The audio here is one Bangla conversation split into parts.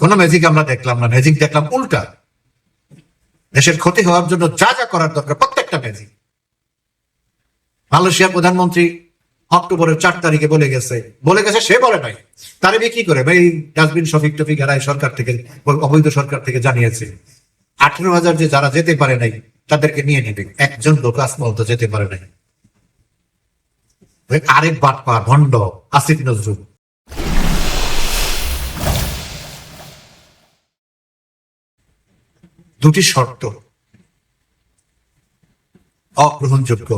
কোন ম্যাজিক আমরা দেখলাম না ম্যাজিক দেখলাম উল্টা। দেশের ক্ষতি হওয়ার জন্য যা যা করার দরকার, প্রত্যেকটা ম্যাজিক মালয়েশিয়ার প্রধানমন্ত্রী অক্টোবরের চার তারিখে বলে গেছে বলে গেছে, সে বলে নাই। তারে বিক্রি করে? ভাই, ডাস্টবিন শফিক টফিক এরাই সরকার থেকে, অবৈধ সরকার থেকে জানিয়েছে। আঠেরো হাজার যে যারা যেতে পারে নাই, তাদেরকে নিয়ে নেবে। একজন লোক আসমল তো যেতে পারে নাই। আরেক বাটপা ভণ্ড, আসিফ নজরুল। দুটি শর্ত। অগ্রহণযোগ্য।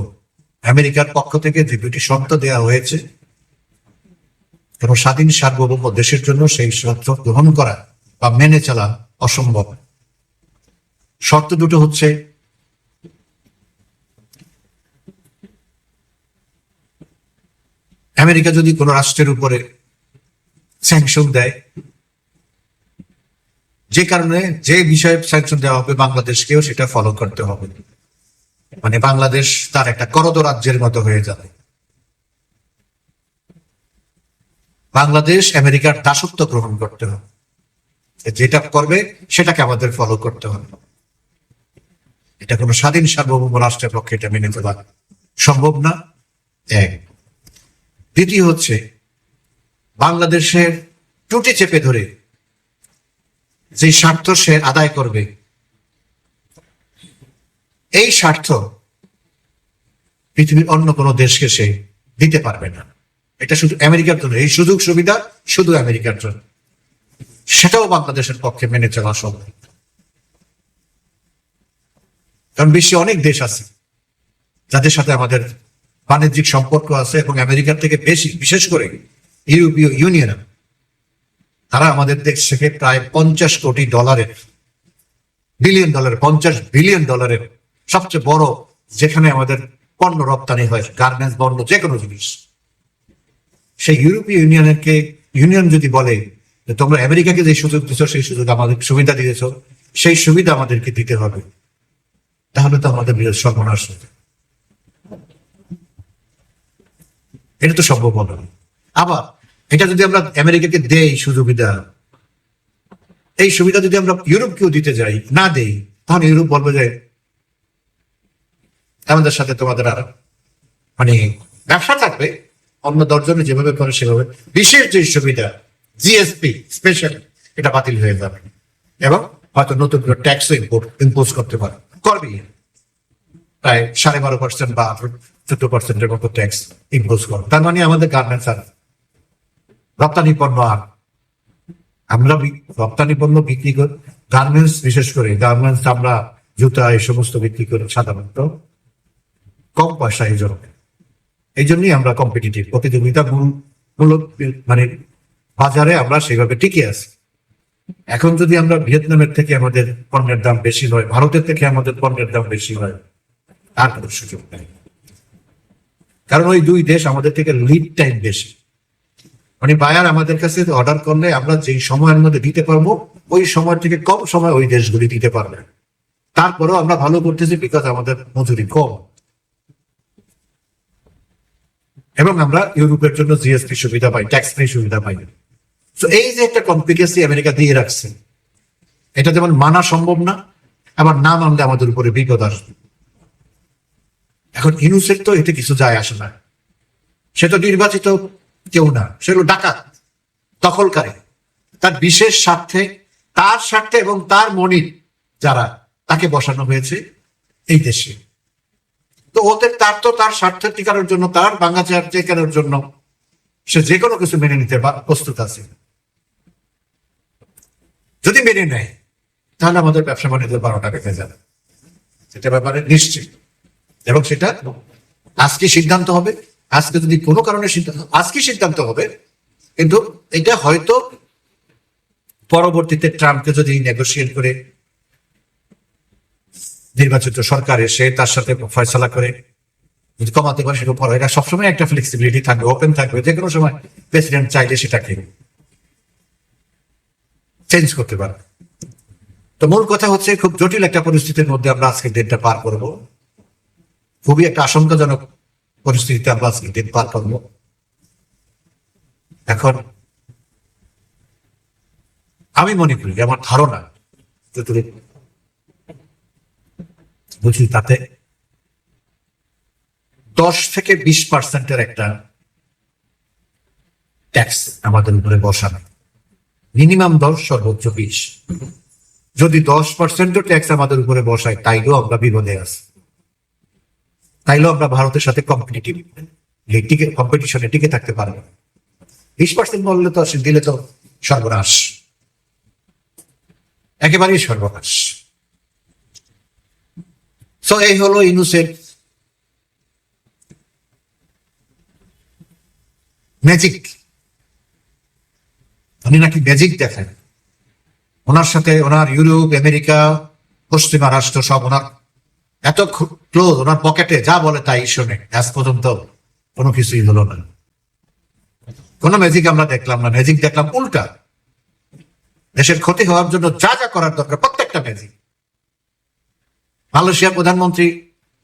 আমেরিকার পক্ষ থেকে যে দুটি শর্ত দেওয়া হয়েছে, এবং স্বাধীন সার্বভৌম দেশের জন্য সেই শর্ত গ্রহণ করা বা মেনে চলা অসম্ভব। শর্ত দুটো হচ্ছে, আমেরিকা যদি কোনো রাষ্ট্রের উপরে স্যাংশন দেয় যে কারণে যে বিষয়ে স্যাংশন দেওয়া হবে বাংলাদেশকেও সেটা ফলো করতে হবে। মানে বাংলাদেশ তার একটা করদ রাজ্যের মতো হয়ে যাবে। বাংলাদেশ আমেরিকার দাসত্ব গ্রহণ করতে হবে। যেটা করবে সেটাকে আমাদের ফলো করতে হবে। এটা কোনো স্বাধীন সার্বভৌম রাষ্ট্রের পক্ষে এটা মেনে চলা সম্ভব না। এক। দ্বিতীয় হচ্ছে, বাংলাদেশের টুটি চেপে ধরে যে স্বার্থ সে আদায় করবে। এই স্বার্থ পৃথিবীর অন্য কোনো দেশকে সে দিতে পারবে না। এটা শুধু আমেরিকার জন্য। এই সুযোগ সুবিধা শুধু আমেরিকার জন্য। সেটাও বাংলাদেশের পক্ষে মেনে চলা সম্ভব। কারণ বিশ্বে অনেক দেশ আছে, যাদের সাথে আমাদের বাণিজ্যিক সম্পর্ক আছে এবং আমেরিকার থেকে বেশি। বিশেষ করে ইউরোপীয় ইউনিয়ন। তারা আমাদের দেশ থেকে প্রায় পঞ্চাশ কোটি ডলারের, বিলিয়ন ডলার পঞ্চাশ বিলিয়ন ডলারের সবচেয়ে বড় যেখানে আমাদের পণ্য রপ্তানি হয় গার্মেন্টস পণ্য যে কোনো জিনিস। সেই ইউরোপীয় ইউনিয়নকে ইউনিয়ন যদি বলে যে তোমরা আমেরিকাকে যে সুযোগ দিচ্ছ সেই সুযোগ আমাদের সুবিধা দিয়েছ, সেই সুবিধা আমাদেরকে দিতে হবে। তাহলে তো আমাদের বিরাট সর্বনাশ হবে। এটা তো সম্ভব হবে আবার এটা যদি আমরা আমেরিকাকে দেই সুবিধা এই সুবিধা যদি আমরা ইউরোপকেও দিতে যাই, না দেই, তাহলে ইউরোপ বলবে যে, আমাদের সাথে তোমাদের আর মানে ব্যবসা থাকবে। অন্য দশজনে যেভাবে করে সেভাবে। বিশেষ যে সুবিধা, জিএসপি স্পেশাল এটা বাতিল হয়ে যাবে। এবং হয়তো নতুন করে ট্যাক্স ইম্পোজ করতে পারে। করবি। প্রায় সাড়ে বারো পার্সেন্ট বা চোদ্দ পার্সেন্টের মতো ট্যাক্স ইম্পোজ করো। তার মানে আমাদের গার্মেন্টস আর রপ্তানি পণ্য আর। আমরা রপ্তানি পণ্য বিক্রি করি গার্মেন্টস বিশেষ করে গার্মেন্টস আমরা জুতা, এই সমস্ত বিক্রি করি সাধারণত। কম পয়সা এই জন্য এই জন্যই আমরা কম্পিটিটিভ প্রতিযোগিতা মূল- মূলক মানে বাজারে আমরা সেইভাবে টিকে আছি। এখন যদি আমরা ভিয়েতনামের থেকে আমাদের পণ্যের দাম বেশি হয়, ভারতের থেকে আমাদের পণ্যের দাম বেশি হয় আর কোনো সুযোগ নেই। কারণ ওই দুই দেশ আমাদের থেকে লিড টাইম বেশি। মানে বায়ার আমাদের কাছে অর্ডার করলে আমরা যেই সময়ের মধ্যে দিতে পারব, ওই সময় থেকে কম সময় ওই দেশগুলি দিতে পারবে। তারপরেও আমরা ভালো করতেছি বিকজ আমাদের মজুরি কম। এবং আমরা ইউরোপের জন্য জিএসপি সুবিধা পাই ট্যাক্স ফ্রি সুবিধা পাই। তো এই যে একটা কমপ্লিকেসি আমেরিকা দিয়ে রাখছে, এটা যেমন মানা সম্ভব না, আবার না মানলে আমাদের উপরে বিপদ আসবে। এখন ইনুসের তো এতে কিছু যায় আসে না। সে তো নির্বাচিত কেউ না, সে হলো ডাকাত, দখলকারী। তার বিশেষ স্বার্থে, তার স্বার্থে এবং তার মনির যারা, তাকে বসানো হয়েছে এই দেশে। তো ওদের তার তো তার স্বার্থ টিকানোর জন্য, তার বাংলা চেয়ার টেকানোর জন্য সে যে কোনো কিছু মেনে নিতে প্রস্তুত আছে। যদি মেনে নেয়, তাহলে আমাদের ব্যবসা বাণিজ্য বারোটা বেঁধে যাবে। সেটা ব্যাপারে নিশ্চিত। এবং সেটা আজকে সিদ্ধান্ত হবে। আজকে যদি কোনো কারণে সিদ্ধান্ত আজকে সিদ্ধান্ত হবে, কিন্তু এটা হয়তো পরবর্তীতে ট্রাম্পকে যদি নেগোসিয়েট করে, নির্বাচিত সরকার এসে তার সাথে ফয়সলা করে, যদি কমাতে পারে সেটা পরে। এটা সবসময় একটা ফ্লেক্সিবিলিটি থাকবে ওপেন থাকবে, যে কোনো সময় প্রেসিডেন্ট চাইলে সেটাকে চেঞ্জ করতে পারবে তো মূল কথা হচ্ছে খুব জটিল একটা পরিস্থিতির মধ্যে আমরা আজকের দিনটা পার করব। খুবই একটা আশঙ্কাজনক পরিস্থিতিতে আমরা দিন পার করব। এখন আমি মনে করি যে আমার ধারণা বুঝি তাতে দশ থেকে বিশ পার্সেন্টের একটা ট্যাক্স আমাদের উপরে বসানো। মিনিমাম দশ, সর্বোচ্চ বিশ। যদি দশ পার্সেন্টও ট্যাক্স আমাদের উপরে বসায়, তাইলেও আমরা বিপদে আছি। তাইলেও আমরা ভারতের সাথে কম্পিটিটিভ টিকে কম্পিটিশনে টিকে থাকতে পারব। বিশ পার্সেন্ট বললে তো দিলে তো সর্বনাশ। একেবারেই সর্বনাশ। তো এই হলো ইনুসের ম্যাজিক উনি নাকি ম্যাজিক দেখেন। ওনার সাথে ওনার ইউরোপ, আমেরিকা, পশ্চিমা রাষ্ট্র সব ওনার এত ক্লোজ, ওনার পকেটে যা বলে তাই শোনে। আজ পর্যন্ত কোনো কিছুই হলো না। কোন ম্যাজিক আমরা দেখলাম না। ম্যাজিক দেখলাম উল্টা। দেশের ক্ষতি হওয়ার জন্য যা যা করার দরকার, প্রত্যেকটা ম্যাজিক মালয়েশিয়া প্রধানমন্ত্রী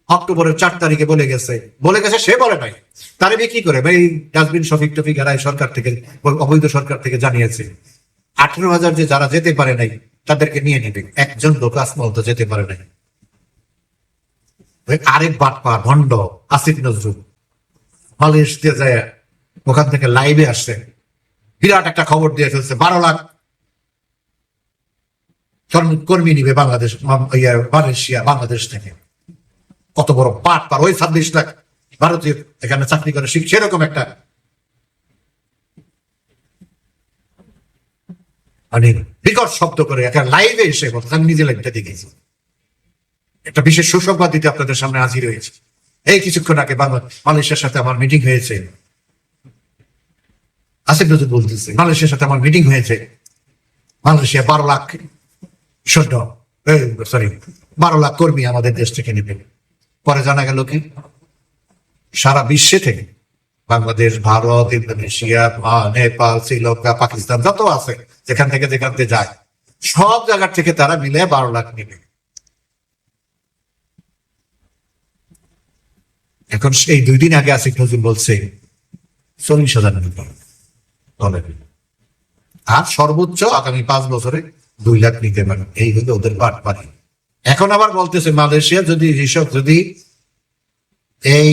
অক্টোবরের চার তারিখে বলে গেছে। বলে গেছে, সে বলে নাই। তারে বিক্রি করে? এই ডাস্টবিন, শফিক টফিক এরাই সরকার থেকে, অবৈধ সরকার থেকে জানিয়েছে। আঠেরো হাজার যে যারা যেতে পারে নাই, তাদেরকে নিয়ে নেবে। একজন লোক আসমল তো যেতে পারে নাই। আরেক বাটপা, ভণ্ড, আসিফ নজরুল। মালয়েশিয়া যায়, ওখান থেকে লাইভে আসছে। বিরাট একটা খবর দিয়ে ফেলছে, বারো লাখ কর্মী- নিবে বাংলাদেশ মালয়েশিয়া, বাংলাদেশ থেকে। কত বড় পাট পার ওই ছাব্বিশ লাখ ভারতীয় এখানে চাকরি করে শিখ সেরকম একটা মানে বিকট শব্দ করে একটা লাইভে এসে বলতে আমি নিজে লাইভটা দেখেছি। একটা বিশেষ সুসংবাদ দিতে আপনাদের সামনে হাজির হয়েছে। এই কিছুক্ষণ আগে মালয়েশিয়ার সাথে আমার মিটিং হয়েছে। আসিফ নজরুল বলতেছে, মালয়েশিয়ার সাথে আমার মিটিং হয়েছে। মালয়েশিয়া বারো লাখ সৈন্য সরি বারো লাখ কর্মী আমাদের দেশ থেকে নেবে। পরে জানা গেল কি? সারা বিশ্বে থেকে। বাংলাদেশ, ভারত, ইন্দোনেশিয়া নেপাল, শ্রীলঙ্কা, পাকিস্তান, যত আছে, যেখান থেকে যেখান থেকে যায়, সব জায়গার থেকে তারা মিলে বারো লাখ নেবে। এখন সেই দুই দিন আগে আসিফ নজরুল বলছে, চল্লিশ হাজার আর সর্বোচ্চ আগামী পাঁচ বছরে দুই লাখ নিতে পারে। এই হলো ওদের বাট পারি এখন আবার বলতেছে, মালয়েশিয়া যদি এসব যদি এই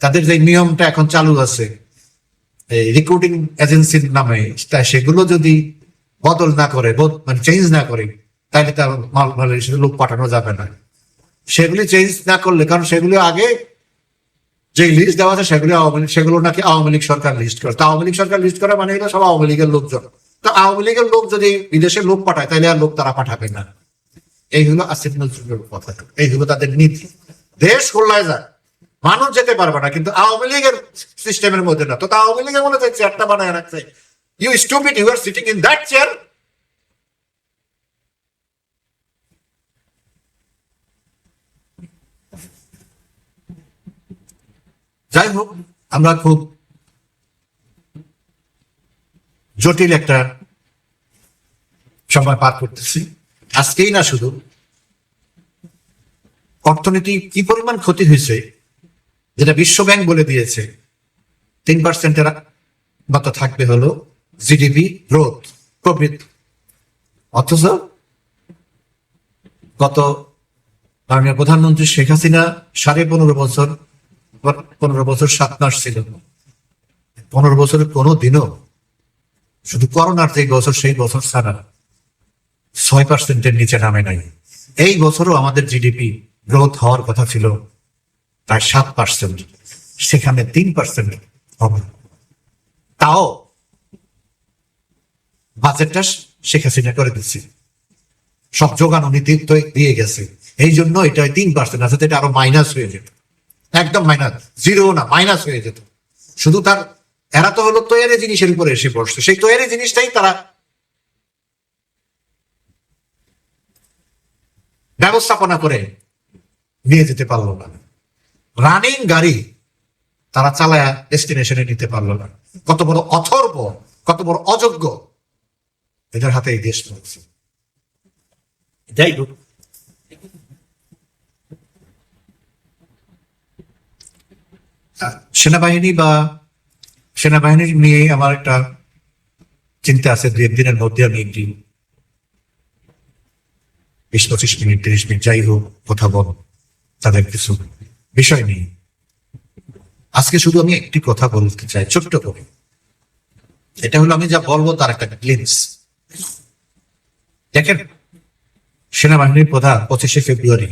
তাদের যে নিয়মটা এখন চালু আছে, এই রিক্রুটিং এজেন্সির নামে, তা সেগুলো যদি বদল না করে মানে চেঞ্জ না করে, তাহলে তার মাল, মালয়েশিয়ার লোক পাঠানো যাবে না। সেগুলি চেঞ্জ না করলে, কারণ সেগুলি আগে যে লিস্ট দেওয়া আছে সেগুলি আওয়ামী সেগুলো নাকি আওয়ামী লীগ সরকার লিস্ট করে। তো আওয়ামী লীগ সরকার লিস্ট করা মানে হলো সব আওয়ামী লীগের লোকজন। তো আওয়ামী লীগের লোক যদি বিদেশে লোক পাঠায় তাহলে আর লোক তারা পাঠাবে না। এই হলো আসিফ নজরুলের কথা। এই হলো তাদের নীতি। দেশ খোলায় যায়। মানুষ যেতে পারবে না, কিন্তু আওয়ামী লীগের সিস্টেমের মধ্যে না। তো আওয়ামী লীগের মনে চেয়ারটা বানায় রাখছে you stupid you are sitting in that chair যাই হোক, আমরা খুব জটিল একটা সময় পার করতেছি। আজকেই না শুধু, অর্থনীতি কি পরিমাণ ক্ষতি হয়েছে, যেটা বিশ্ব ব্যাংক বলে দিয়েছে, তিন পার্সেন্টের মতো থাকবে হলো জিডিপি গ্রোথ প্রবৃদ্ধি। অথচ গত মাননীয় প্রধানমন্ত্রী শেখ হাসিনা সাড়ে পনেরো বছর পনেরো বছর সাত মাস ছিল। পনেরো বছরের কোনো দিনও শুধু করোনার যে বছর, সেই বছর ছাড়া ছয় পার্সেন্টের নিচে নামে নাই। এই বছরও আমাদের জিডিপি গ্রোথ হওয়ার কথা ছিল প্রায় সাত পার্সেন্ট সেখানে তিন পার্সেন্ট হবে। তাও বাজেটটা শেখ হাসিনা করে দিচ্ছে। সব যোগানো তো দিয়ে গেছে। এই জন্য এটা তিন পার্সেন্ট আছে এটা আরও মাইনাস হয়ে যেত। একদম মাইনাস জিরো না মাইনাস হয়ে যেত। শুধু তার, এরা তো হলো তৈরি জিনিসের উপরে এসে পড়ছে সেই তৈরি জিনিসটাই তারা ব্যবস্থাপনা করে নিয়ে যেতে পারল না। রানিং গাড়ি তারা চালায়া ডেস্টিনেশনে নিতে পারল না। কত বড় অথর্ব, কত বড় অযোগ্য এদের হাতে এই দেশ রয়েছে। যাই হোক সেনাবাহিনী বা সেনাবাহিনীর নিয়ে আমার একটা চিন্তা আছে দু একদিনের মধ্যে আমি একটি বিশ, পঁচিশ মিনিট, তিরিশ মিনিট যাই হোক, কথা বল, তাদের কিছু বিষয় নেই আজকে শুধু আমি একটি কথা বলতে চাই, ছোট্ট করে। এটা হলো আমি যা বলব তার একটা গ্লিন্স দেখেন, সেনাবাহিনীর প্রধান পঁচিশে ফেব্রুয়ারি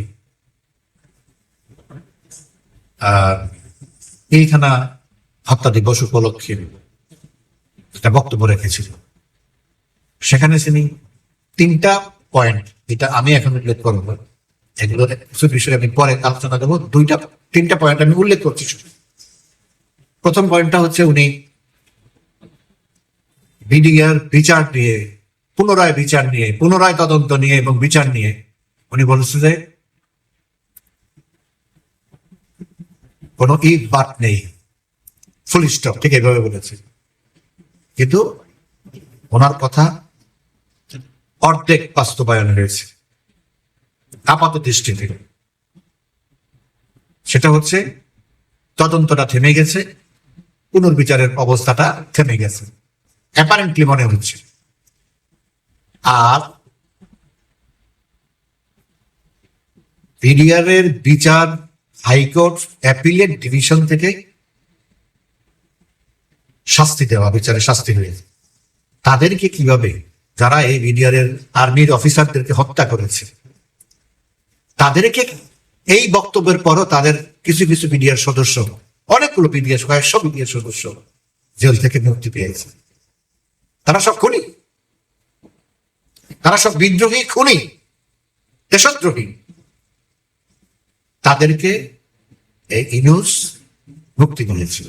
আর পিলখানা হত্যা দিবস উপলক্ষে একটা বক্তব্য রেখেছিল। সেখানে তিনি তিনটা পয়েন্ট যেটা আমি এখন উল্লেখ করব এগুলো কিছু বিষয়ে আমি পরে আলোচনা দেবো দুইটা, তিনটা পয়েন্ট আমি উল্লেখ করছি প্রথম পয়েন্টটা হচ্ছে উনি বিডিআর বিচার নিয়ে, পুনরায় বিচার নিয়ে, পুনরায় তদন্ত নিয়ে এবং বিচার নিয়ে উনি বলেছে যে কোন ইট বাট নেই। ফুল স্টপ ঠিক এইভাবে বলেছে। কিন্তু ওনার কথা অর্ধেক বাস্তবায়ন হয়েছে, আপাত দৃষ্টি থেকে সেটা হচ্ছে, তদন্তটা থেমে গেছে, পুনর্বিচারের অবস্থাটা থেমে গেছে। অ্যাপারেন্টলি মনে হচ্ছে। আর বিচার হাইকোর্ট অ্যাপিলেট ডিভিশন থেকে শাস্তি দেওয়া, বিচারে শাস্তি হয়েছে তাদেরকে কীভাবে, যারা এই বিডিআরের আর্মির অফিসারদেরকে হত্যা করেছে, তাদেরকে এই বক্তব্যের পরও তাদের কিছু কিছু বিডিআর সদস্য, অনেকগুলো বিডিআর, কয়েকশো বিডিআর সদস্য জেল থেকে মুক্তি পেয়েছে। তারা সব খুনি। তারা সব বিদ্রোহী খুনি, দেশদ্রোহী। তাদেরকে এই ইনুস মুক্তি দিয়েছিল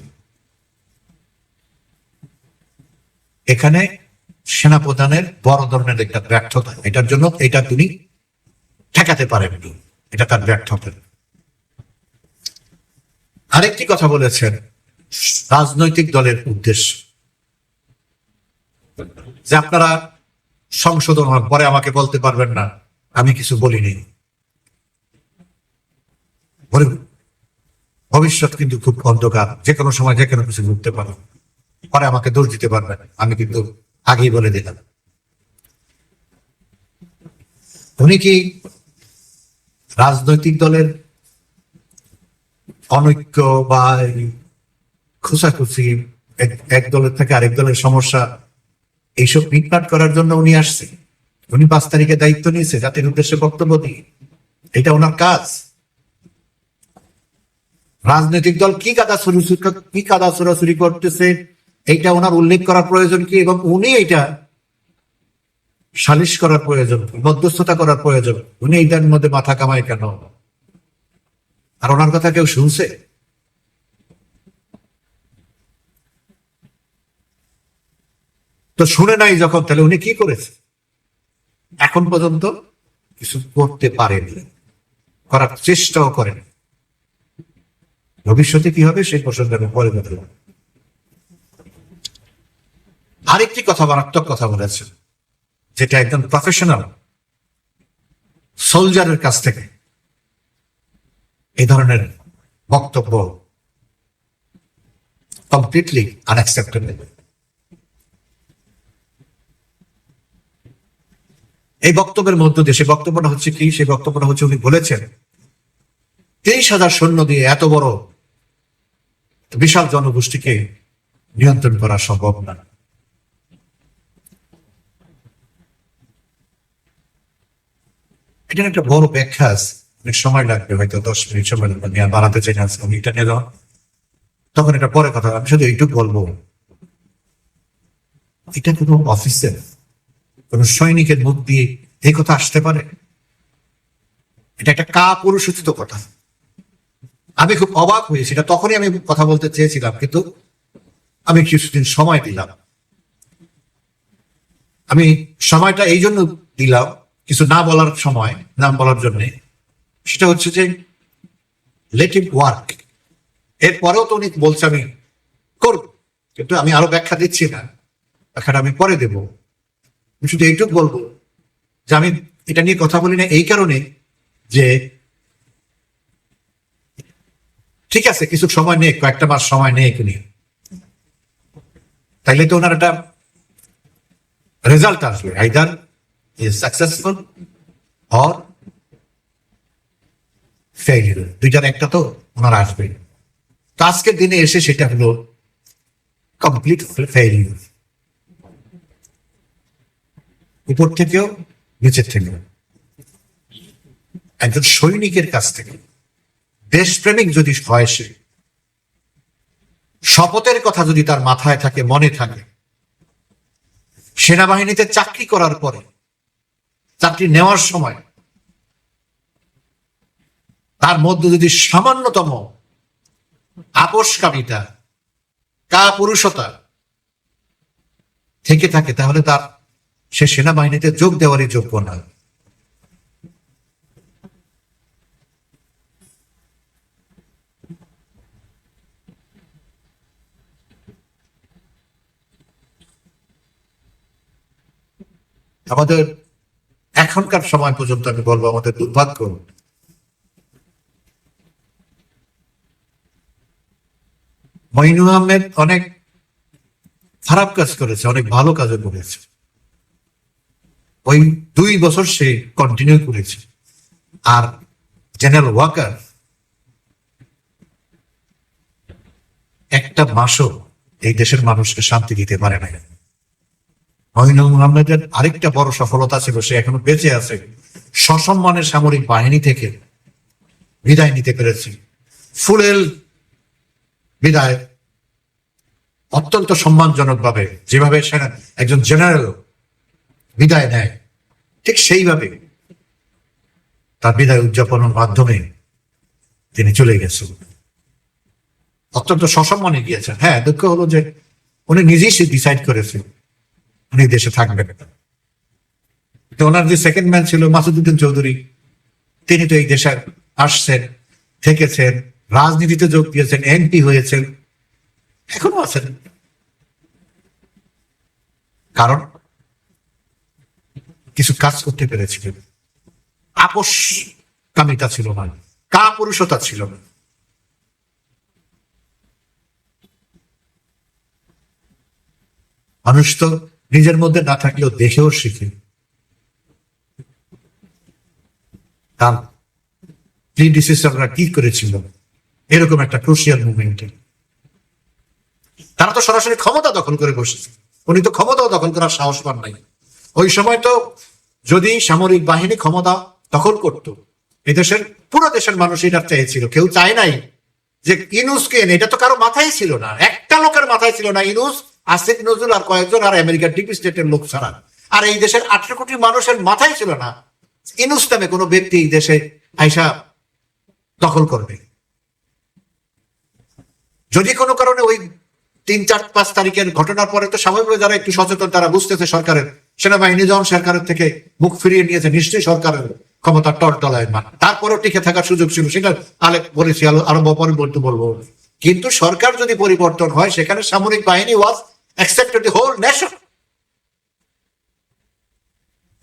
এখানে সেনাপ্রধানের বড় ধরনের একটা ব্যর্থতা এটার জন্য এটা তিনি ঠেকাতে পারেননি এটা তার ব্যর্থতা। আরেকটি কথা বলেছেন রাজনৈতিক দলের উদ্দেশ্য। যে আপনারা সংশোধন হন পরে আমাকে বলতে পারবেন না আমি কিছু বলিনি। বলে, ভবিষ্যৎ কিন্তু খুব অন্ধকার। যে কোনো সময় যে কোনো কিছু ঘুরতে পারে। পরে আমাকে দোষ দিতে পারবেন আমি কিন্তু আগেই বলে দিলাম। উনি কি রাজনৈতিক দলের অনৈক্য বা এক- এক দলের থেকে আরেক দলের সমস্যা, এইসব মিটমাট করার জন্য উনি আসছে উনি পাঁচ তারিখে দায়িত্ব নিয়েছে, জাতির উদ্দেশ্যে বক্তব্য দিয়ে। এটা ওনার কাজ। রাজনৈতিক দল কি কাদা কি কাদা চোরাচুরি করতেছে? এইটা ওনার উল্লেখ করার প্রয়োজন কি? এবং উনি এটা সালিশ করার প্রয়োজন, মধ্যস্থতা করার প্রয়োজন। উনি এইটার মধ্যে মাথা কামায় কেন? আর ওনার কথা কেউ শুনছে? তো শুনে নাই যখন, তাহলে উনি কি করেছে? এখন পর্যন্ত কিছু করতে পারেনি করার চেষ্টাও করেন ভবিষ্যতে কি হবে সেই প্রসঙ্গে আমি পরে কথা। আরেকটি কথা, মারাত্মক কথা বলেছেন, যেটা একদম প্রফেশনাল সোলজারের কাছ থেকে। এই ধরনের বক্তব্য কমপ্লিটলি আনএক্সেপ্টেবল এই বক্তব্যের মধ্য দিয়ে সে বক্তব্যটা হচ্ছে কি? সেই বক্তব্যটা হচ্ছে উনি বলেছেন, তেইশ হাজার সৈন্য দিয়ে এত বড় বিশাল জনগোষ্ঠীকে নিয়ন্ত্রণ করা সম্ভব না। এটার একটা বড় ব্যাখ্যা আছে। অনেক সময় লাগবে, হয়তো দশ মিনিট সময় লাগবে বাড়াতে চাই না আমি এটা নিয়ে তখন এটা পরে কথা, আমি শুধু এইটুকু বলব। এটা কোনো অফিসের কোন সৈনিকের মুখ দিয়ে এই কথা আসতে পারে? এটা একটা কা পুরুষোচিত কথা। আমি খুব অবাক হয়েছি সেটা তখনই আমি কথা বলতে চেয়েছিলাম, কিন্তু আমি কিছুদিন সময় দিলাম। আমি সময়টা এই জন্য দিলাম, কিছু না বলার সময় নাম বলার জন্য। সেটা হচ্ছে যে লেট ইট ওয়ার্ক এরপরেও তো উনি বলছে, আমি করব, কিন্তু আমি আরও ব্যাখ্যা দিচ্ছি না। ব্যাখ্যাটা আমি পরে দেব। শুধু এইটুকু বলব যে, আমি এটা নিয়ে কথা বলি না এই কারণে যে ঠিক আছে, কিছু সময় নেই, কয়েকটা মাস সময় নিয়ে। তাইলে তো ওনার একটা রেজাল্ট আসবে either is successful or failure দুইটার একটা তো ওনার আসবে তো আজকের দিনে এসে সেটা হলো কমপ্লিট ফেইলিউর উপর থেকেও নিচের থেকেও। একজন সৈনিকের কাছ থেকে। দেশপ্রেমিক যদি হয় সে, শপথের কথা যদি তার মাথায় থাকে, মনে থাকে, সেনাবাহিনীতে চাকরি করার পরে, চাকরি নেওয়ার সময়, তার মধ্যে যদি সামান্যতম আপোষকামিতা কা পুরুষতা থেকে থাকে, তাহলে তার সে সেনাবাহিনীতে যোগ দেওয়ারই যোগ্য নয় আমাদের এখনকার সময় পর্যন্ত আমি বলব, আমাদের দুর্ভাগ্য। মইনুল আহমেদ অনেক খারাপ কাজ করেছে, অনেক ভালো কাজও করেছে। ওই দুই বছর সে কন্টিনিউ করেছে। আর জেনারেল ওয়াকার একটা মাসও এই দেশের মানুষকে শান্তি দিতে পারে না মহিনুল মুহাম্মদের আরেকটা বড় সফলতা ছিল, সে এখনও বেঁচে আছে। সসম্মানের সামরিক বাহিনী থেকে বিদায় নিতে পেরেছে। ফুলেল বিদায় অত্যন্ত সম্মানজনক ভাবে যেভাবে সেনা একজন জেনারেল বিদায় নেয়, ঠিক সেইভাবে তার বিদায় উদযাপনের মাধ্যমে তিনি চলে গেছেন। অত্যন্ত সসম্মানে গিয়েছেন। হ্যাঁ দুঃখ হলো যে উনি নিজেই সে ডিসাইড করেছেন। উনি দেশে থাকবেন। তো ওনার যে সেকেন্ড ম্যান ছিল মাসুদুদ্দিন চৌধুরী। তিনি তো এই দেশে আসছেন, থেকেছেন, রাজনীতিতে যোগ দিয়েছেন এমপি হয়েছেন, এখনও আছেন। কারণ কিছু কাজ করতে পেরেছিলেন। আপোষ কামিতা ছিল না, কাপুরুষতা ছিল না। মানুষ তো নিজের মধ্যে না থাকলেও দেখেও শিখে। কি করেছিল? এরকম একটা ক্রুশিয়াল মুভমেন্টে তারা তো সরাসরি ক্ষমতা দখল করে বসেছে। উনি তো ক্ষমতাও দখল করার সাহস পান নাই। ওই সময় তো যদি সামরিক বাহিনী ক্ষমতা দখল করত, এদেশের পুরো দেশের মানুষ এটা চেয়েছিল। কেউ চায় নাই যে ইনুসকে এনে, এটা তো কারও মাথায় ছিল না। একটা লোকের মাথায় ছিল না ইনুস আসিফ নজরুল আর কয়েকজন আর আমেরিকার ডিপ স্টেটের লোক ছাড়া। আর এই দেশের আঠারো কোটি মানুষের মাথায় ছিল না ইনুস নামে কোনো ব্যক্তি এই দেশে আইসা দখল করবে। যদি কোনো কারণে ওই তিন, চার, পাঁচ তারিখের ঘটনার পরে তো স্বাভাবিকভাবে যারা একটু সচেতন তারা বুঝতেছে সরকারের। সেনাবাহিনী যখন সরকারের থেকে মুখ ফিরিয়ে নিয়েছে, নিশ্চয়ই সরকারের ক্ষমতা টলটলায় মান তারপরেও টিকে থাকার সুযোগ ছিল, সেটা আলে বলেছি আলো আরও পরে বলতে বলব। কিন্তু সরকার যদি পরিবর্তন হয়, সেখানে সামরিক বাহিনী was accepted the whole nation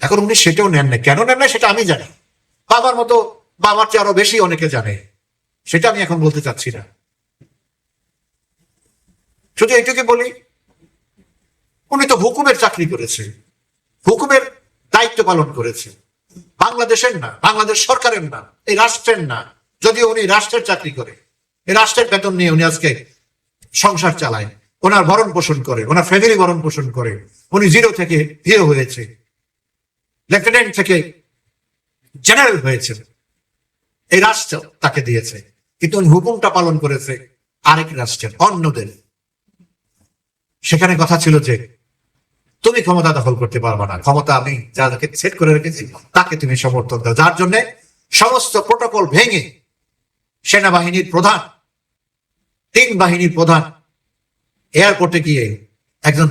এখন উনি সেটাও নেন না কেন নেন না সেটা আমি জানি। বাবার মতো, বাবার চেয়ে আরও বেশি অনেকে জানে। সেটা আমি এখন বলতে চাচ্ছি না। শুধু এইটুকু বলি, উনি তো হুকুমের চাকরি করেছে হুকুমের দায়িত্ব পালন করেছে বাংলাদেশের না, বাংলাদেশ সরকারের না, এই রাষ্ট্রের না। যদিও উনি রাষ্ট্রের চাকরি করে। এই রাষ্ট্রের বেতন নিয়ে উনি আজকে সংসার চালায়। ওনার ভরণ পোষণ করে ওনার ফ্যামিলি ভরণ পোষণ করে উনি জিরো থেকে হিরো হয়েছে। লেফটেন্যান্ট থেকে জেনারেল হয়েছে এই রাষ্ট্র তাকে দিয়েছে। কিন্তু উনি হুকুমটা পালন করেছে আরেক রাষ্ট্রের, অন্যদের। সেখানে কথা ছিল যে, তুমি ক্ষমতা দখল করতে পারবে না। ক্ষমতা আমি যাদেরকে সেট করে রেখেছি, তাকে তুমি সমর্থন দাও। যার জন্য সমস্ত প্রোটোকল ভেঙে সেনাবাহিনীর প্রধান, তিন বাহিনীর প্রধান এয়ারপোর্টে গিয়ে একজন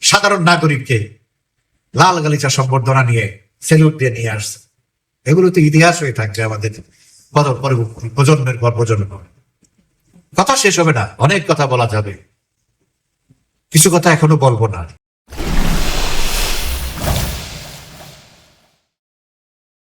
সাধারণ নাগরিককে লাল গালিচা সম্বর্ধনা নিয়ে সেলুট দিয়ে নিয়ে আসছে। এগুলো তো ইতিহাস হয়ে থাকছে আমাদের বদল পরবর্তী প্রজন্মের পর প্রজন্ম। কথা শেষ হবে না, অনেক কথা বলা যাবে। কিছু কথা এখনও বলব না।